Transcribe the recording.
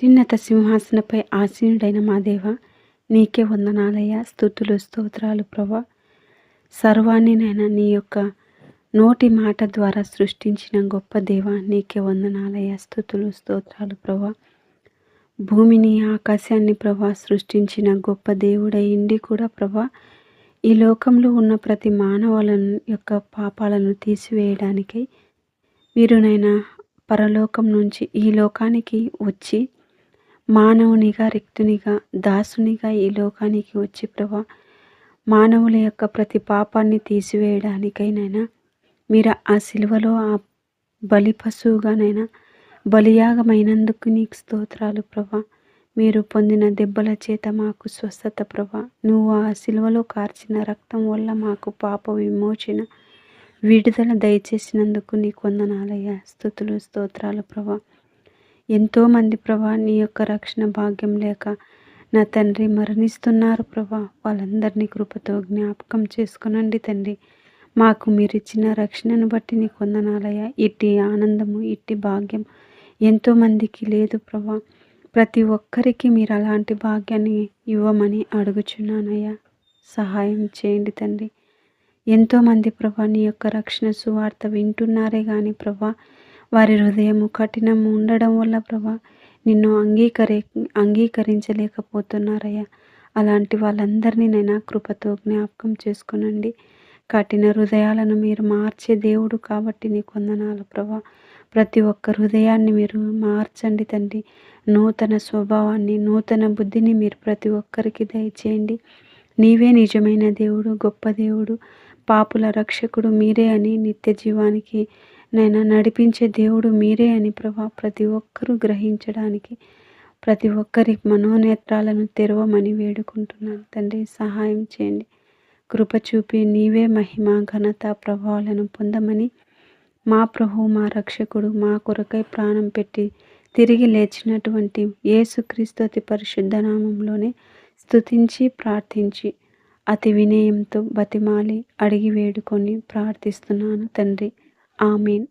అత్యున్నత సింహాసనపై ఆసీనుడైన మా దేవ నీకే వందనాలయ్య. స్థుతులు స్తోత్రాలు ప్రభా. సర్వాన్నినైనా నీ యొక్క నోటి మాట ద్వారా సృష్టించిన గొప్ప దేవ నీకే వందనాలయ్య. స్థుతులు స్తోత్రాలు ప్రభా. భూమిని ఆకాశాన్ని ప్రభా సృష్టించిన గొప్ప దేవుడయిండి కూడా ప్రభా ఈ లోకంలో ఉన్న ప్రతి మానవుల యొక్క పాపాలను తీసివేయడానికై వీరునైనా పరలోకం నుంచి ఈ లోకానికి వచ్చి మానవునిగా రిక్తునిగా దాసునిగా ఈ లోకానికి వచ్చి ప్రభా మానవుల యొక్క ప్రతి పాపాన్ని తీసివేయడానికైనైనా మీరు ఆ సిలువలో ఆ బలి పశువుగానైనా బలియాగమైనందుకు నీకు స్తోత్రాలు ప్రభా. మీరు పొందిన దెబ్బల చేత మాకు స్వస్థత ప్రభా. నువ్వు ఆ సిలువలో కార్చిన రక్తం వల్ల మాకు పాప విమోచన విడుదల దయచేసినందుకు నీకు వందనాలయ్య. స్థుతులు స్తోత్రాలు ప్రభా. ఎంతోమంది ప్రభా నీ యొక్క రక్షణ భాగ్యం లేక నా తండ్రి మరణిస్తున్నారు ప్రభా. వాళ్ళందరినీ కృపతో జ్ఞాపకం చేసుకునండి తండ్రి. మాకు మీరు ఇచ్చిన రక్షణను బట్టి నీ కొందనాలయ ఇట్టి ఆనందము ఇట్టి భాగ్యం ఎంతోమందికి లేదు ప్రభా. ప్రతి ఒక్కరికి మీరు అలాంటి భాగ్యాన్ని ఇవ్వమని అడుగుచున్నానయ్యా. సహాయం చేయండి తండ్రి. ఎంతోమంది ప్రభా నీ యొక్క రక్షణ సువార్త వింటున్నారే కానీ ప్రభా వారి హృదయము కఠినము ఉండడం వల్ల ప్రభా నిన్ను అంగీకరే అంగీకరించలేకపోతున్నారయ్యా. అలాంటి వాళ్ళందరినీ నైనా కృపతో జ్ఞాపకం చేసుకునండి. కఠిన హృదయాలను మీరు మార్చే దేవుడు కాబట్టి నీ కొందనాలు ప్రభా. ప్రతి ఒక్క హృదయాన్ని మీరు మార్చండి తండ్రి. నూతన స్వభావాన్ని నూతన బుద్ధిని మీరు ప్రతి ఒక్కరికి దయచేయండి. నీవే నిజమైన దేవుడు గొప్ప దేవుడు. పాపుల రక్షకుడు మీరే అని నిత్య జీవానికి నైనా నడిపించే దేవుడు మీరే అని ప్రభా ప్రతి ఒక్కరూ గ్రహించడానికి ప్రతి ఒక్కరి మనోనేత్రాలను తెరవమని వేడుకుంటున్నాను. తండ్రి సహాయం చేయండి. కృప చూపి నీవే మహిమ ఘనత ప్రభావాలను పొందమని మా ప్రభు మా రక్షకుడు మా కొరకై ప్రాణం పెట్టి తిరిగి లేచినటువంటి యేసుక్రీస్తు అతి పరిశుద్ధ నామంలోనే స్తుతించి ప్రార్థించి అతి వినయంతో బతిమాలి అడిగి వేడుకొని ప్రార్థిస్తున్నాను తండ్రి. ஆமீன்